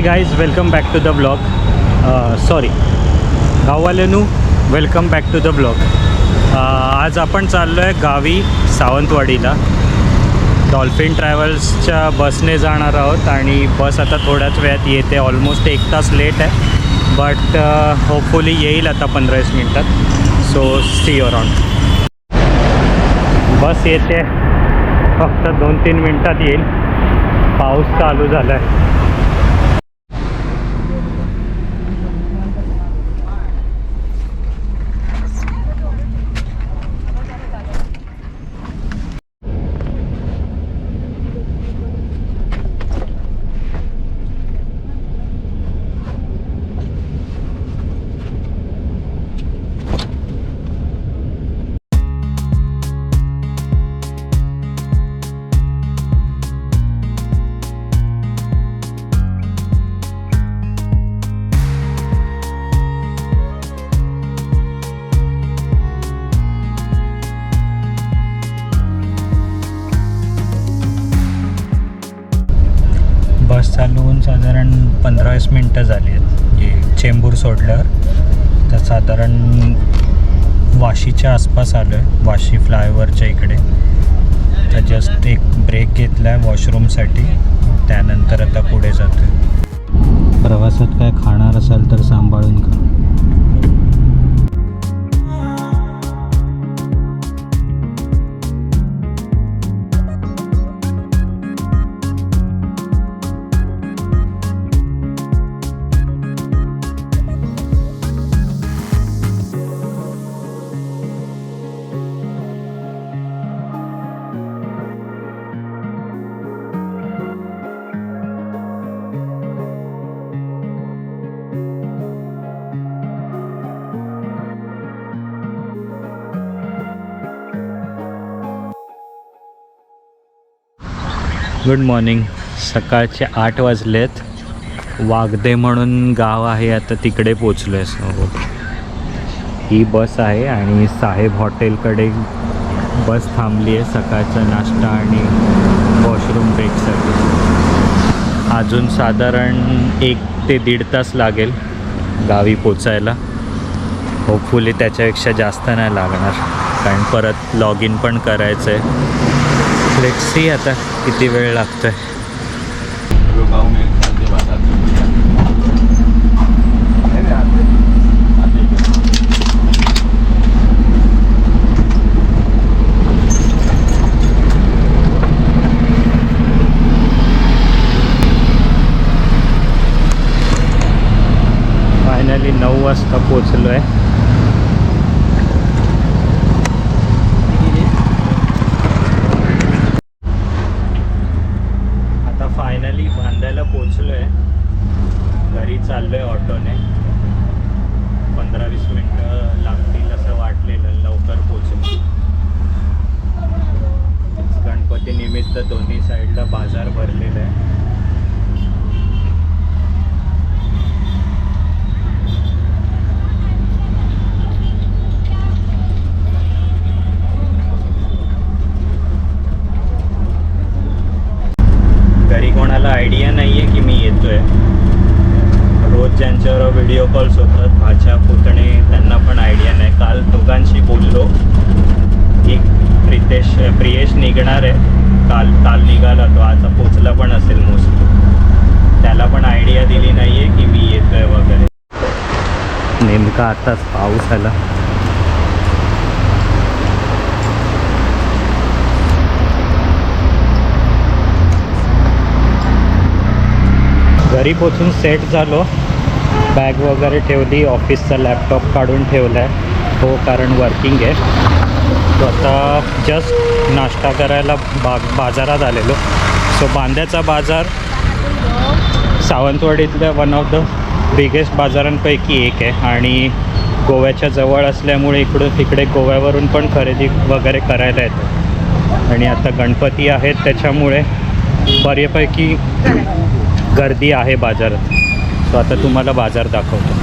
Hey guys welcome back to the blog sorry गाववाल्यानू welcome back to the blog आज आपण चाललो आहे गावी सावंतवाडीला. डॉल्फिन ट्रॅव्हल्सच्या बसने जाणार आहोत आणि बस आता थोड्याच वेळात येते. ऑलमोस्ट एक तास लेट आहे. बट होपफुली uh, येईल आता पंधरा वीस मिनटात. So see your own bus येते. फक्त दोन तीन मिनटात येईल. पाऊस चालू झाला आहे मिनटं झाली आहेत. म्हणजे चेंबूर सोडल्यावर. तर साधारण वाशीच्या आसपास आलो आहे. वाशी फ्लायओव्हरच्या इकडे. तर जस्ट एक ब्रेक घेतला आहे वॉशरूमसाठी त्यानंतर आता पुढे जातो प्रवासात काय खाणार असाल तर सांभाळून खा गुड मॉर्निंग सकाळचे आठ वाजलेत. वागदे म्हणून गाव आहे आता तिकडे पोचलो आहे सो ही बस आहे आणि साहेब हॉटेलकडे बस थांबली आहे सकाळचा नाश्ता आणि वॉशरूम ब्रेकसाठी अजून साधारण एक ते दीड तास लागेल गावी पोचायला. होपफुली त्याच्यापेक्षा जास्त नाही लागणार कारण परत लॉग इन पण करायचं आहे लेट सी आता किती वेळ लागतोय फायनली नऊ वाजता पोचलो आहे आता फायनली बांधायला पोचलो आहे घरी चाललो आहे ऑटोने पंधरा वीस मिनटं लागतील असं वाटलेलं लवकर पोचलो गणपती दोन्ही साईडला बाजार भरलेला आहे. घरी कोणाला आयडिया नाही आहे की मी येतोय. रोज ज्यांच्यावर व्हिडिओ कॉल्स होतात भाच्या पुतणे त्यांना पण आयडिया नाही. काल दोघांशी बोललो. एक प्रितेश प्रियेश निघणार आहे. काल काल निघाला तो आता पोचला पण असेल मोस्टली. त्याला पण आयडिया दिली नाही आहे की मी येतोय वगैरे. नेमका आताच पाऊस आला. घरी पोचून सेट झालो. बॅग वगैरे ठेवली ऑफिसचा लॅपटॉप काढून ठेवला आहे हो कारण वर्किंग आहे. तो आता जस्ट नाश्ता करायला बा बाजारात आलेलो. सो बांद्याचा बाजार सावंतवाडीतल्या वन ऑफ द बिगेस्ट बाजारांपैकी एक आहे. आणि गोव्याच्या जवळ असल्यामुळे इकडून तिकडे गोव्यावरून पण खरेदी वगैरे करायला येतं. आणि आता गणपती आहेत त्याच्यामुळे बऱ्यापैकी गर्दी आहे बाजारात. सो आता तुम्हाला बाजार दाखवतो.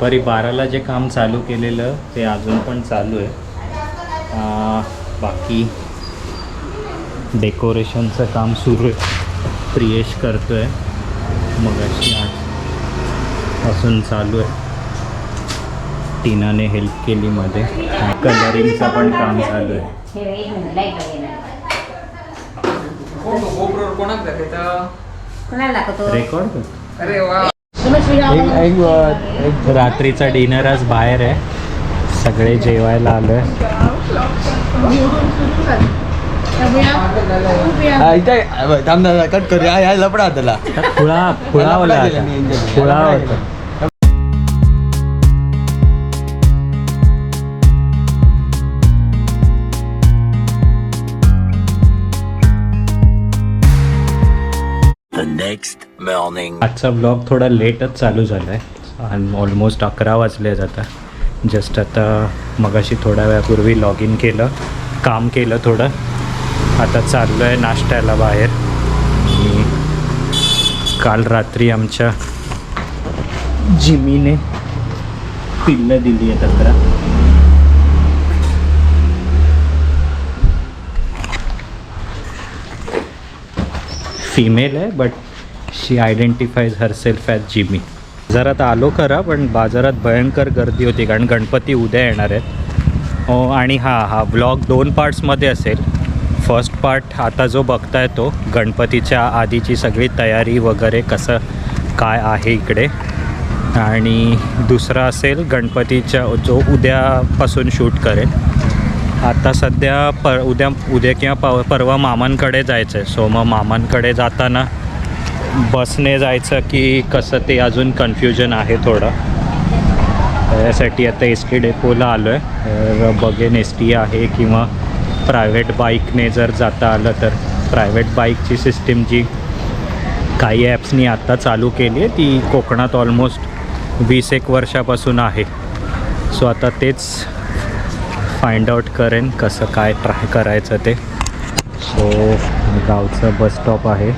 दुपारी बाराला जे काम चालू केलेलं ते अजून पण चालू आहे बाकी डेकोरेशनचं काम सुरू आहे प्रियेश करतो आहे मग अशी पासून चालू आहे टीनाने हेल्प केली मध्ये कलरिंगचं पण काम चालू आहे हे एक अरे वा रात्रीचा डिनर आज बाहेर आहे. सगळे जेवायला आलो आहे थांब कट कर या लपडा त्याला खुळा. खुळा होता. मॉर्निंग आजचा ब्लॉग थोडा लेटच चालू झाला आहे आणि ऑलमोस्ट अकरा वाजले आता. जस्ट आता मगाशी थोड्या वेळापूर्वी लॉग इन केलं काम केलं थोडं. आता चाललो आहे नाश्त्याला बाहेर. आणि काल रात्री आमच्या जिमीने पिल्लं दिली आहे अकरा. फिमेल आहे but she identifies herself as Jimmy. बाजारात आलो खरा पण बाजारात भयंकर गर्दी होती कारण गणपती उद्या येणार आहेत. हो आणि हा हा ब्लॉग दोन पार्ट्समध्ये असेल. फर्स्ट पार्ट आता जो बघताय तो गणपतीच्या आधीची सगळी तयारी वगैरे कसं काय आहे इकडे. आणि दुसरा असेल गणपतीच्या जो उद्यापासून शूट करेल. आता सध्या पर उद्या उद्या किंवा प परवा मामांकडे जायचं आहे सो मग मामांकडे जाताना बसने जायचं की कसं ते अजून कन्फ्युजन आहे थोडं. त्यासाठी आता एस टी डेपोला आलो आहे तर बघेन एस टी आहे किंवा प्रायव्हेट बाईकने जर जाता आलं तर. प्रायव्हेट बाईकची सिस्टीम जी काही ॲप्सनी आत्ता चालू केली आहे ती कोकणात ऑलमोस्ट वीस एक वर्षापासून आहे. सो आता तेच फाइंड आउट करेन कसं काय ट्राय करायचं ते. सो गावचं बस स्टॉप आहे.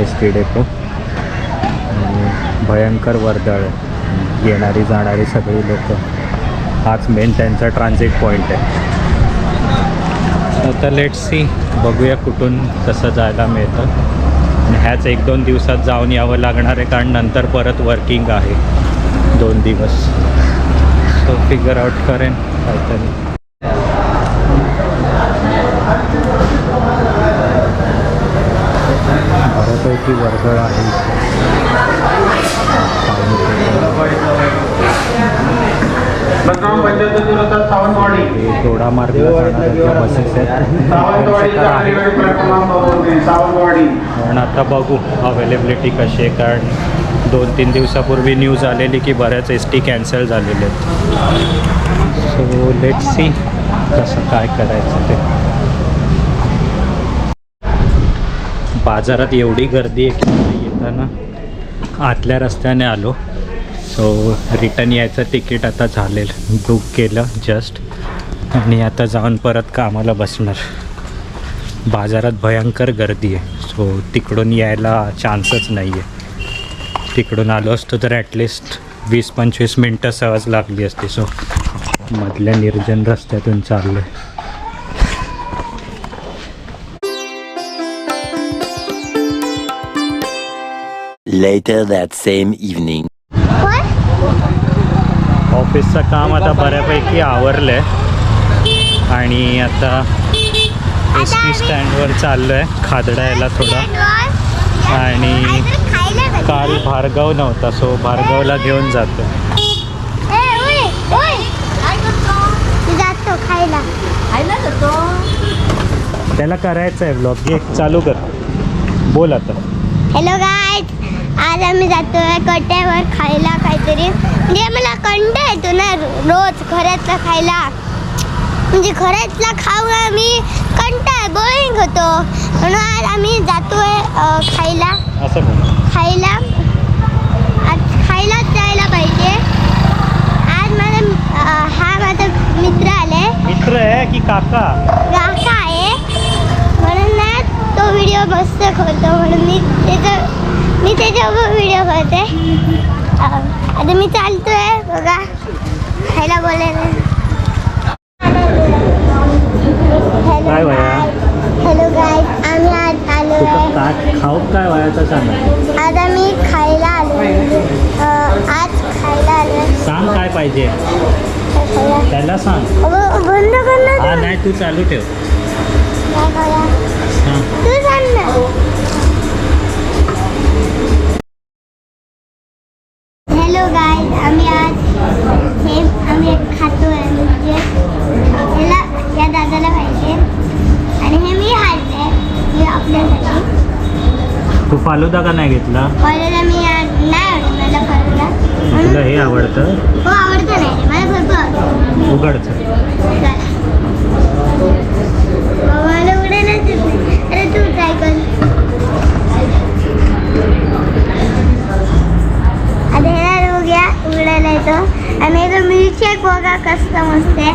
एस टी डेपो आणि भयंकर वर्दळ येणारी जाणारी सगळी लोक. हाच मेन त्यांचा ट्रान्झिट पॉईंट आहे. आता लेट सी बघूया कुठून कसं जायला मिळतं. आणि ह्याच एक दोन दिवसात जाऊन यावं लागणार आहे कारण नंतर परत वर्किंग आहे. दोन दिवस. सो फिगर आउट करेन काहीतरी. बऱ्यापैकी वर्दळ आहे. दोडा मार्गला जाणाऱ्या बसेस आहेत. पण आता बघू अवेलेबिलिटी कशी आहे. कारण दोन तीन दिवसापूर्वी न्यूज आलेली की बऱ्याच एस टी कॅन्सल झालेले आहेत. सो लेट सी कसं काय करायचं ते. बाजारात एवढी गर्दी आहे की येताना आतल्या रस्त्याने आलो. सो रिटर्न यायचं तिकीट आता झालेलं बुक केलं जस्ट आणि आता जाऊन परत कामाला बसणार. बाजारात भयंकर गर्दी आहे. सो तिकडून यायला चान्सच नाही आहे तिकडून आलो असतो तर ॲटलिस्ट वीस पंचवीस मिनटं सहज लागली असते. सो मधल्या निर्जन रस्त्यातून चाललो आहे Later that same evening. ऑफिसचं काम आता बऱ्यापैकी आवरलं आहे आणि आता एस टी स्टँडवर चाललो आहे खादडायला थोडा. आणि काल भार्गव नव्हता सो भार्गवला घेऊन जातो. त्याला करायचं आहे ब्लॉग घे चालू कर. बोल आता. हॅलो गाईज आज आम्ही जातोय कट्ट्यावर खायला काहीतरी. म्हणजे मला कंटा येतो ना रोज घरातलं खायला. म्हणजे घरातला खाऊ आम्ही कंटा बोरिंग होतो. म्हणून आज आम्ही जातोय खायला. खायला. आज खायलाच जायला पाहिजे. आज माझा अं, हा माझा मित्र आलाय. मित्र आहे की काका? काका आहे. म्हणून ना तो व्हिडिओ मस्त करतो. म्हणून मी त्याचा मी त्याच्यावर व्हिडिओ करते आता मी चालतोय बघा. खायला बोलायला. काय वया हॅलो गाय आम्ही आज आलो ताट खाऊ काय वयाचं सांगा. खायला आलो आज खायला आलो सांग काय पाहिजे. त्याला सांग. बंद कर ना हा तू. नाही तू चालू ठेव. काय तू सांग ना. फालुदा का नाही घेतला? मी नाही मला तुला हे आवडतं? हो आवडतं नाही. रे, मला भरपूर आवडतं उघडचं. मला येत नाही अरे तू ट्राय कर. आता ह्याला रोग या उघडायला येतो. आणि मिल्कशेक बघा कसं मस्त आहे.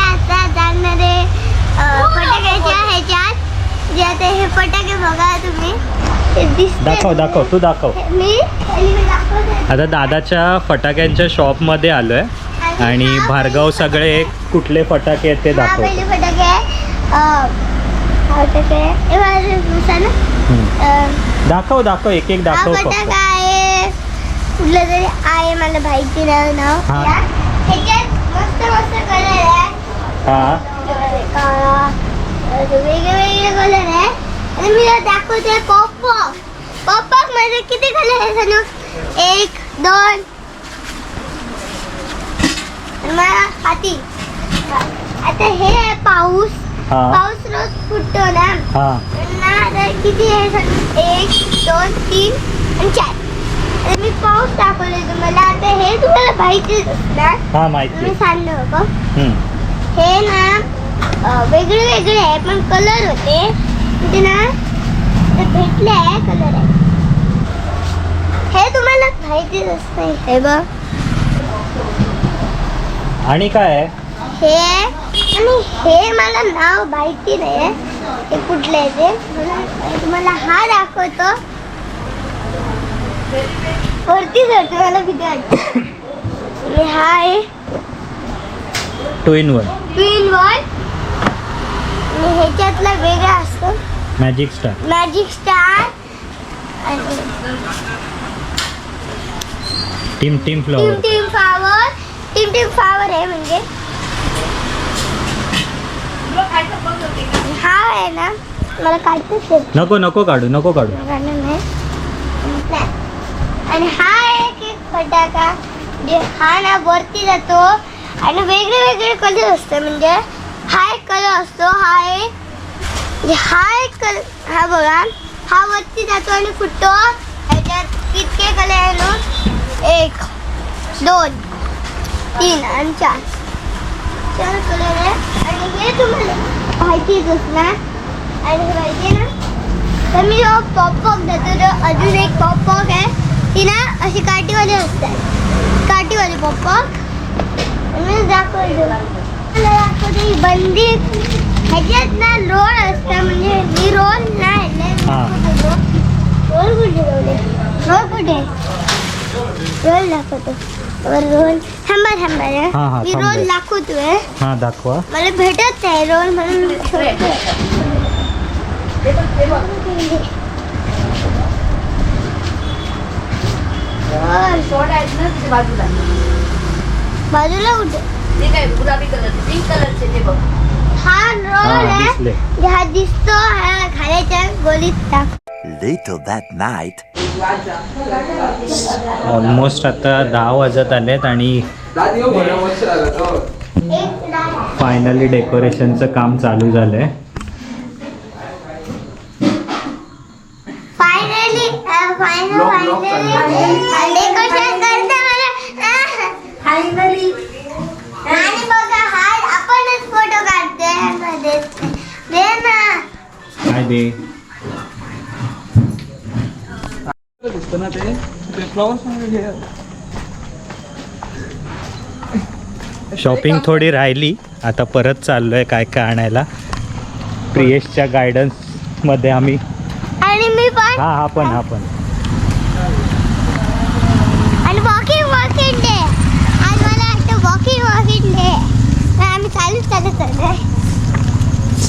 आहे अं, फटाक्याच्या ह्याच्यात जे आता हे. फटाके बघा तुम्ही. हे दाखव दाखव तू दाखव. मी. आता दादाच्या फटाक्यांच्या शॉपमध्ये आलो आहे आणि हा भार्गव सगळे कुठले फटाके आहेत ते हा दाखव हा. हे दाखव दाखव एक एक हा दाखव फक्त. फटाका आहे. कुठलं तरी आहे मला माहिती नाही नाव. हा. या. ह्याच्यात मस्त मस्त कलर आहे. हा. काळा अजून वेगळे वेगळे कलर आहे आणि मी तुला दाखवते पॉपॉक पॉपॉकमध्ये किती कलर आहे सांगू एक दोन आणि मला हाती आता हे. आहे पाऊस हा. पाऊस रोज फुटतो ना हा ना आता किती आहे सांग एक दोन तीन आणि चार आता मी पाऊस दाखवले तुम्हाला आता हे तुम्हाला माहितीच असणार हा मी माहिती. सांगलं बघ हम्म. हे ना वेगळे वेगळे आहे पण कलर होते. ते ना ते भेटले आहे कलर आहे. हे तुम्हाला माहितीच असतं. हे बघ. आणि काय आहे? हे आणि हे मला नाव माहिती नाही आहे हे कुठले आहे ते? म्हणून तुम्हाला हा दाखवतो. वरती चढतो मला भीती वाटते आणि हा आहे. टू इन वन आणि ह्याच्यातला वेगळा असतो. मॅजिक स्टार मॅजिक स्टार आणि team team team flower team flower team team flower आहे म्हणजे. हा आहे ना. मला काढतच येत नको नको काढू नको काढू. गाणं नाही. आणि हा एक एक फटाका. जे हा ना वरती जातो आणि वेगळे वेगळे कलर असते. म्हणजे हा एक कलर असतो हा एक म्हणजे हा एक कलर हा बघा. हा वरती जातो आणि फुटतो. याच्यात कितके कलर आहे ना. एक दोन तीन आणि चार. चार कलर आहे. आणि हे तुम्हाला माहितीच असणार. आणि हे माहिती आहे ना? तर मी जो पॉपकॉक देतो तर अजून एक पॉपकॉक आहे ती ना अशी काठीवाली असतात काठीवाली पॉपकॉक मी दाखवतो. मला दाखवते बंदी. ह्याच्यात ना रोल असतं म्हणजे ही रोल नाही हा. रोल कुठे रोल रोल कुठे? रोल दाखवतो. रोल थांबा थांबा रे. हा, हा, मी थांब. रोल. दाखवतोय हा. दाखवा. मला भेटत नाही रोल म्हणून बाजूला. बाजूला कुठे ते काय गुलाबी कलर पिंक कलरचे ते बघ. हा रोल हा आहे. दिसले. हा दिसतो हा घालायच्या गोलीत टाक. Later that night, ऑलमोस्ट आता दहा वाजत आलेत आणि फायनली डेकोरेशनचं काम चालू झालंय. फायनली फायनल फायनली डेकोरेशन आणि बघा हा आपणच फोटो काढतोय ह्यामध्ये दे ना काय दे दिसतं ना ते ते फ्लॉवर्स शॉपिंग थोडी राहिली. आता परत चाललोय काय काय आणायला. प्रियेशच्या गायडन्समध्ये आम्ही. आणि मी पण? हा हा पण हा पण आणि वॉकिंग वॉकिंग डे आज मला वाटतं वॉकिंग वॉकिंग डे तर आम्ही चालूच चालत चाललोय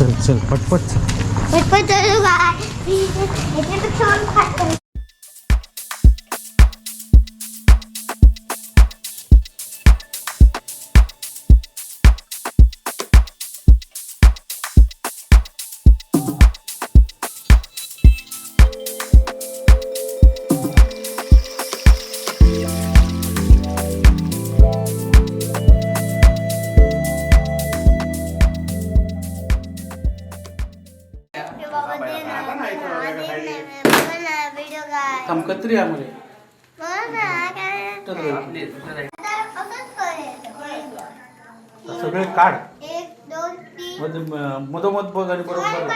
चल चल पटपट. पटपट मधोमध बघ आणि बरोबर.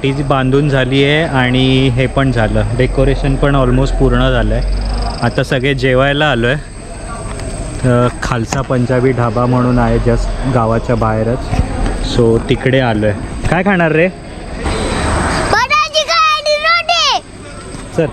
मातीची बांधून झाली आहे आणि हे पण झालं. डेकोरेशन पण ऑलमोस्ट पूर्ण झालं आहे आता सगळे जेवायला आलो आहे खालसा पंजाबी ढाबा म्हणून आहे जस्ट गावाच्या बाहेरच. सो तिकडे आलो आहे काय खाणार रे? चल.